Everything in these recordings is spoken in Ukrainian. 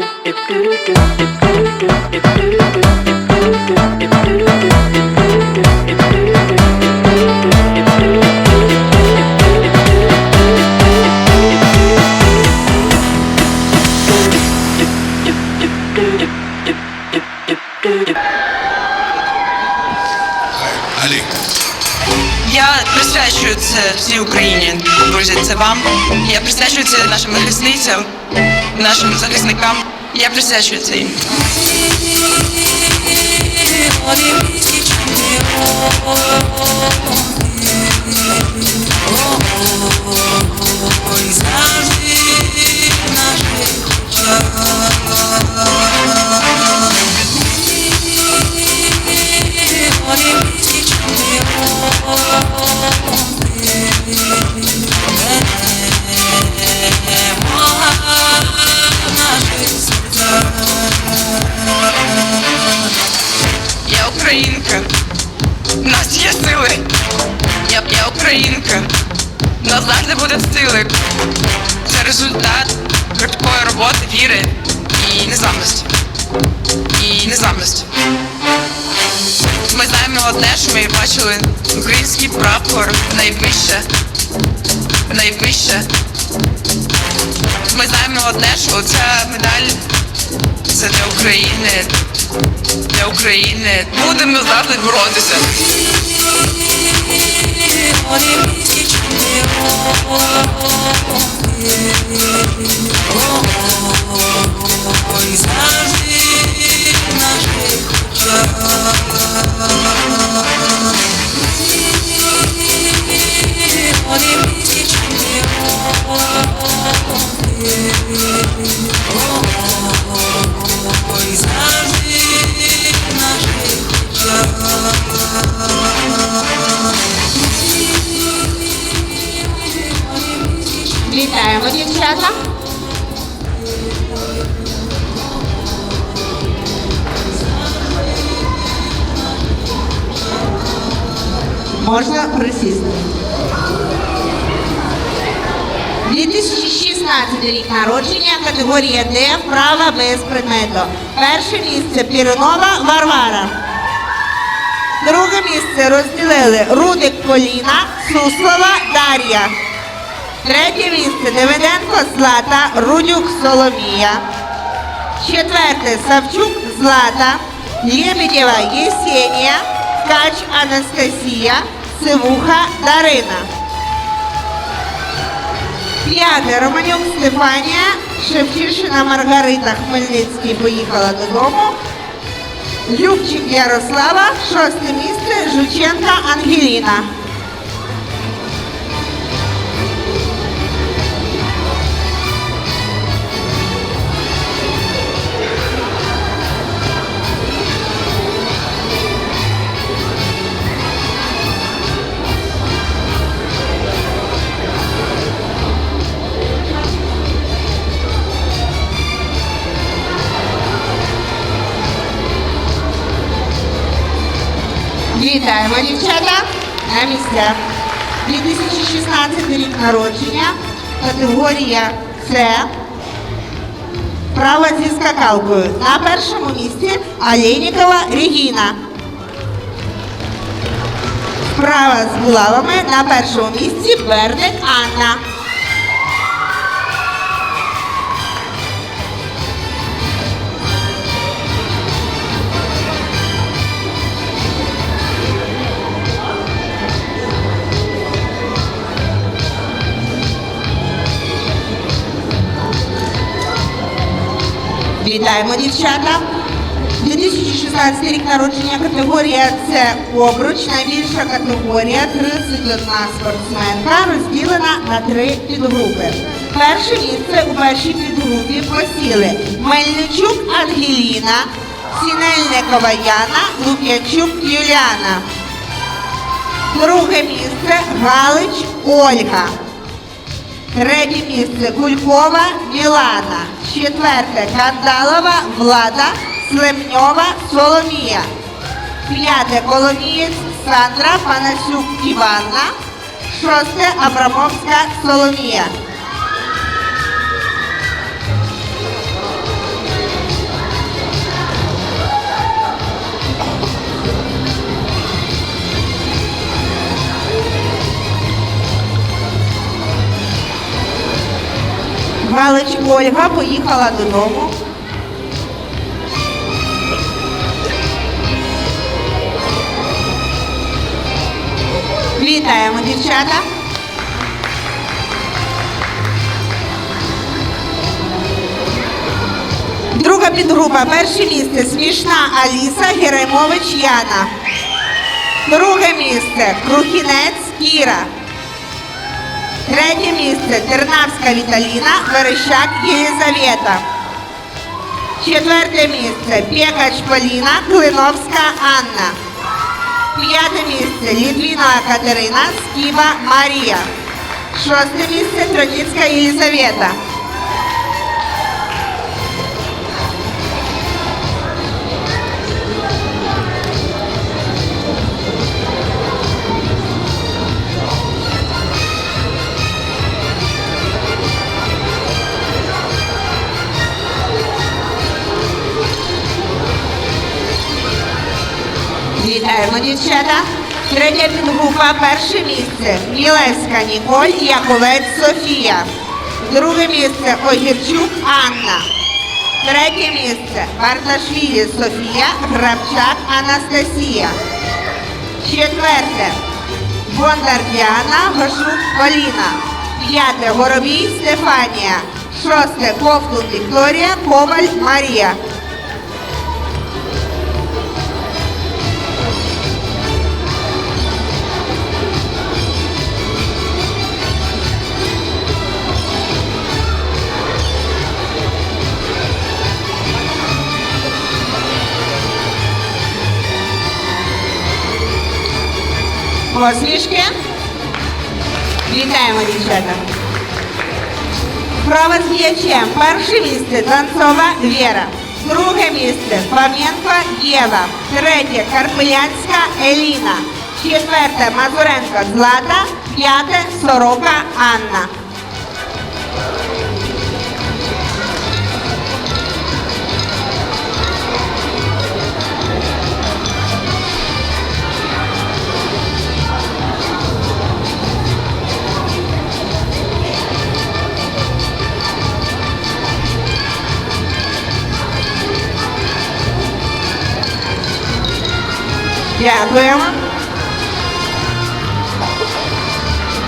do do do do do це всій Україні, друзі. Це вам. Я присвячую це нашим захисницям, нашим захисникам. Я присвячую це їм. Завжди буде сили. Це результат короткої роботи, віри і незламності. І незламності. Ми знаємо одне, що ми бачили український прапор найвище. Найвище. Ми знаємо одне, що ця медаль це для України. Для України. Будемо завжди боротися. Вітаємо, Можна присісти. 2016 рік народження, категорія Д, вправа без предмету. Перше місце Пірунова Варвара. Друге місце розділили Рудик Поліна, Суслова Дар'я. Третє місце Давиденко Злата, Рудюк Соломія. Четверте Савчук Злата, Лебедєва Єсенія, Ткач Анастасія, Сивуха Дарина. П'яте Романюк Стефанія, Шевчишина Маргарита Хмельницький поїхала додому. Любчик Ярослава, шосте місце Жученка Ангеліна. Вітаємо, дівчата, на місцях. 2016 рік народження, категорія С. Право зі скакалкою. На першому місці Алєнікова Регіна. Справа з булавами на першому місці Берник Анна. Вітаємо, дівчата. 2016 рік народження категорія С обруч. Найбільша категорія 31 спортсменка розділена на три підгрупи. Перше місце у першій підгрупі посіли Мельничук Ангеліна, Сінельникова Яна, Лук'ячук Юліана. Друге місце Галич Ольга. Третє місце Кулькова Мілана. Четверте Кандалова Влада. Слемньова Соломія. П'яте Коломієць Сандра Панасюк Іванна. Шосте Абрамовська Соломія. Ольга поїхала додому. Вітаємо, дівчата. Друга підгрупа. Перше місце смішна Аліса Геремович Яна. Друге місце Крухінець Кіра. Третє місце Тернавська Віталіна, Верещак Єлизавета. Четверте місце Пекач Поліна, Клиновська Анна. П'яте місце Літвінова Катерина, Скіба Марія. Шосте місце Троніцька Єлизавета. Вітаємо, дівчата. Третя підгрупа, перше місце. Мілевська Ніколь, Яковець Софія. Друге місце Огірчук Анна. Третє місце Барташвілі Софія, Грабчак Анастасія. Четверте Бондар Діана, Гошук Поліна. П'яте Горобій Стефанія. Шосте Ковтун Вікторія, Коваль Марія. Посмішки. Вітаємо, дівчата. Право. Перше місце Донцова Віра. Друге місце Фоменко Єва. Третє Карпилянська Еліна. Четверте Мазуренко Злата. П'яте Сорока Анна. Дякуємо.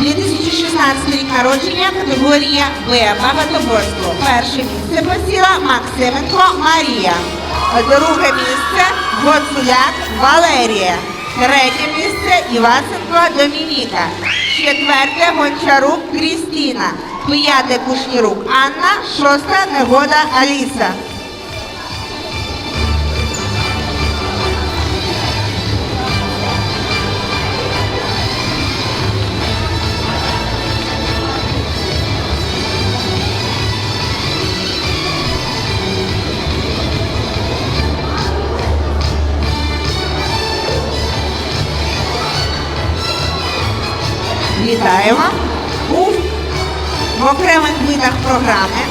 2016 рік народження, категорія Б, багатоборство. Перше місце посіла Максименко Марія. Друге місце Гоцуляк Валерія. Третє місце Івасенко Домініка. Четверте Гончарук Крістіна. П'яте Кушнірук Анна. Шоста Негода Аліса. Вітаємо. У в окремих видах програми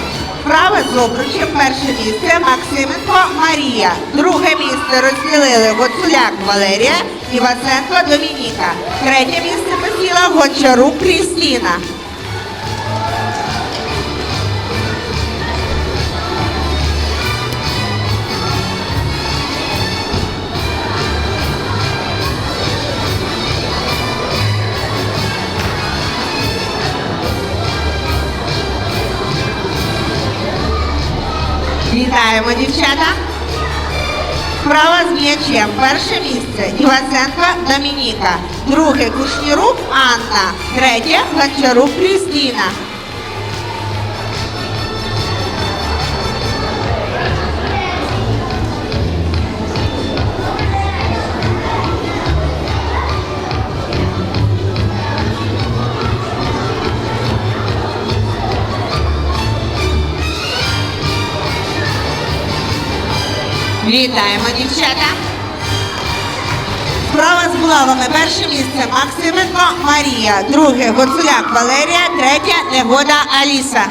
Праве з обручем перше місце Максименко Марія. Друге місце розділили Гоцуляк Валерія і Васенко Домініка. Третє місце посіла Гончарук Крістіна. Вітаємо, дівчата. Право з м'ячем. Перше місце Івасенко Домініка. Друге Кушнірук Анна. Третє Гончарук Крістіна. Вітаємо, дівчата. Справа з булавами. Перше місце Максименко Марія. Друге Гоцуляк Валерія. Третє Негода Аліса.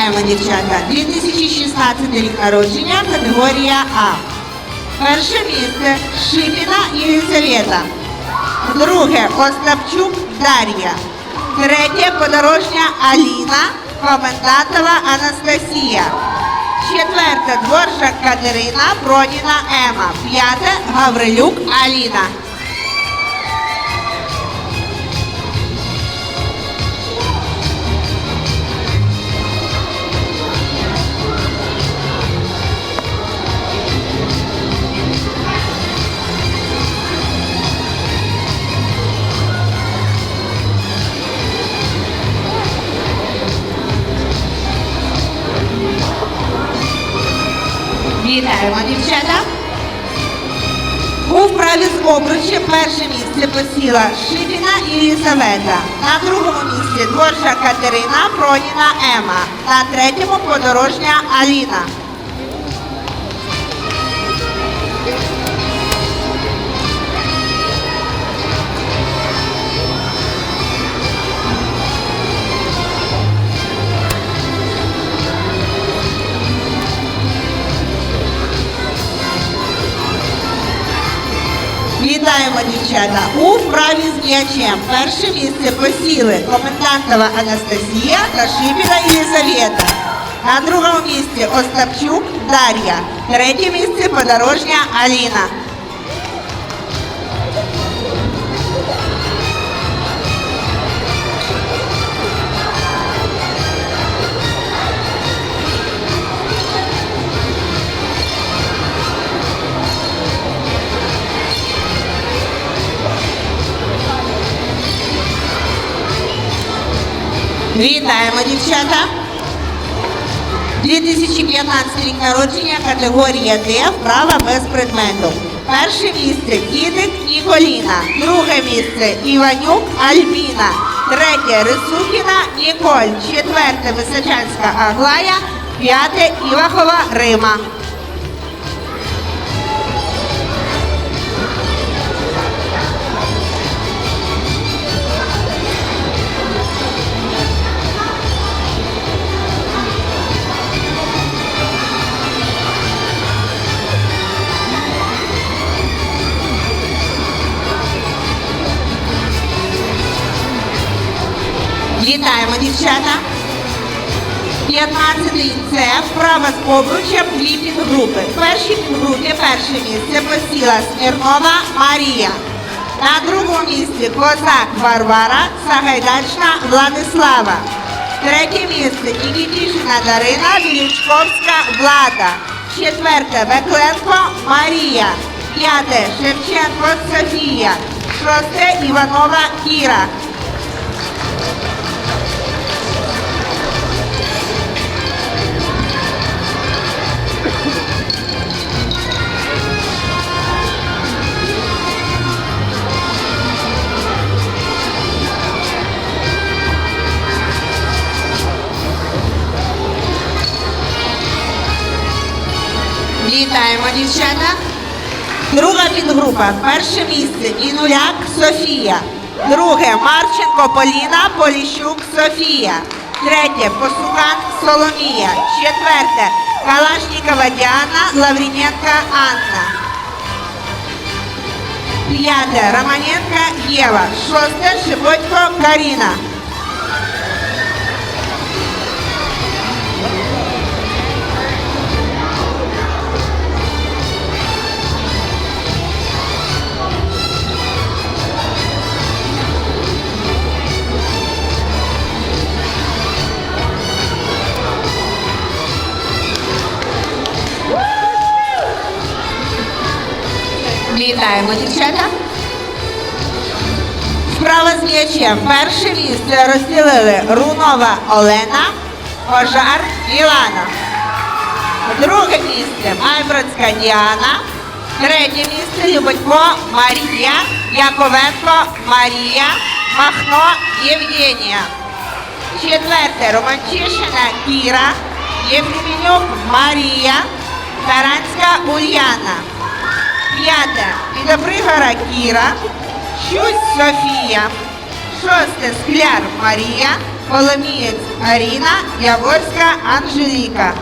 Вітаємо, дівчата! 2016 рік народження, категорія А. Перше місце Шипіна Єлизавета. Друге Остапчук Дар'я. Третє подорожня Аліна. Комендантова Анастасія. Четверте Дворжак Катерина, Проніна Ема. П'яте Гаврилюк Аліна. Вітаємо, дівчата! У вправі з обручі перше місце посіла Шипіна Єлізавета. На другому місці Дворжа Катерина, Проніна Ема. На третьому подорожня Аліна. Вітаємо, дівчата! У вправі з м'ячем перше місце посіли комендантова Анастасія та Шипіна Єлизавета. На другому місці Остапчук Дар'я. Третє місце подорожня Аліна. Вітаємо, дівчата! 2015 рік народження, категорія Д, вправа без предмету. Перше місце Кідик Ніколіна. Друге місце Іванюк Альбіна. Третє Рисухіна Ніколь. Четверте Височанська Аглая. П'яте Івахова Рима. Вітаємо, дівчата! 15-й це вправа з обручем дві підгрупи. В першій підгрупі перше місце посіла Смірнова Марія. На другому місці Козак Варвара, Сагайдачна Владислава. Третє місце Нікітішина Дарина, Вілічковська Влада. Четверте Бекленко Марія. П'яте Шевченко Софія. Шосте Іванова Кіра. Дівчата. Друга підгрупа. Перше місце Інуляк Софія. Друге Марченко Поліна, Поліщук Софія. Третє Посукан Соломія. Четверте Калашнікова Діана, Лавріненка Анна. П'яте Романенка Єва. Шосте Шиботько Каріна. Вітаємо, дівчата. Справа з м'ячем. Перше місце розділили Рунова Олена, Пожар Ілана. Друге місце Майбродська Діана. Третє місце Любатько Марія, Яковенко Марія, Махно Євгенія. Четверте Романчишина Кіра, Єфремінюк Марія, Таранська Ульяна. П'яте Підопригора Кіра, Щусь Софія. шосте Скляр Марія, Коломієць Аріна, Яворська Анжеліка.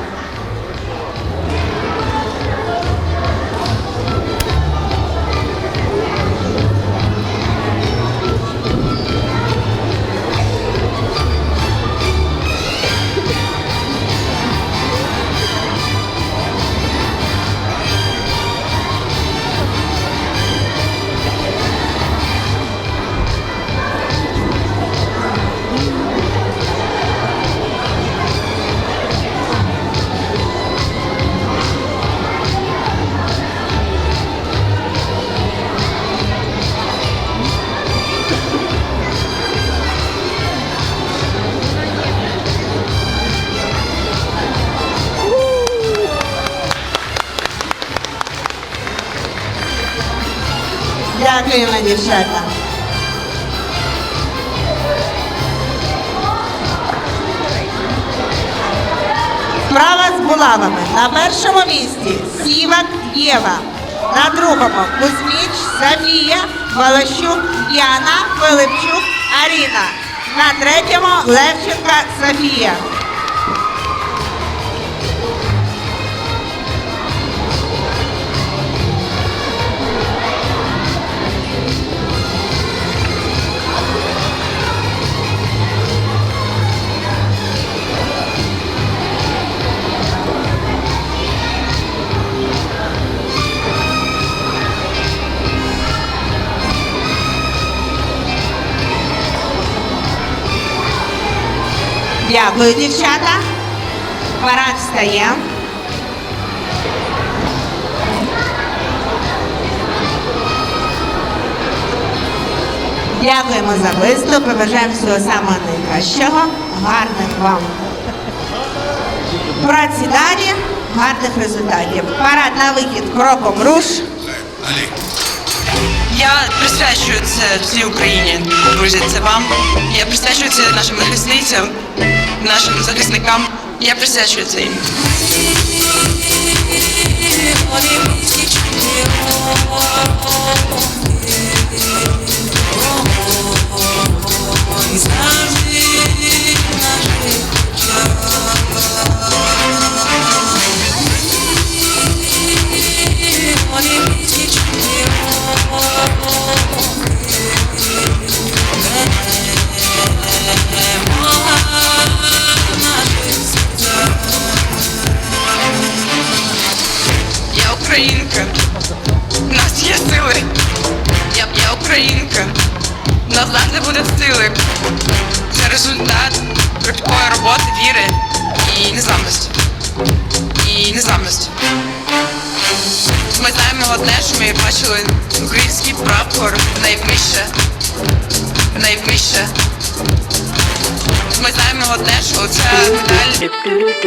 Дякуємо, дівчата. Справа з булавами. На першому місці Сівак Єва. На другому Кузьміч Софія, Волощук Яна, Пилипчук Аріна. На третьому Левченка Софія. Дякую, дівчата. Парад встає. Дякуємо за виступ і бажаємо всього самого найкращого. Гарних вам праці далі, гарних результатів. Парад на вихід кроком руш. Я присвячую це всій Україні, друзі. Це вам. Я присвячую це нашим захисницям, нашим захисникам. Я присвячую це їм. Я віри і незламності. І незламності. Ми знаємо одне, що ми бачили український прапор найвище. Найвище. Ми знаємо одне, що ця медаль Dip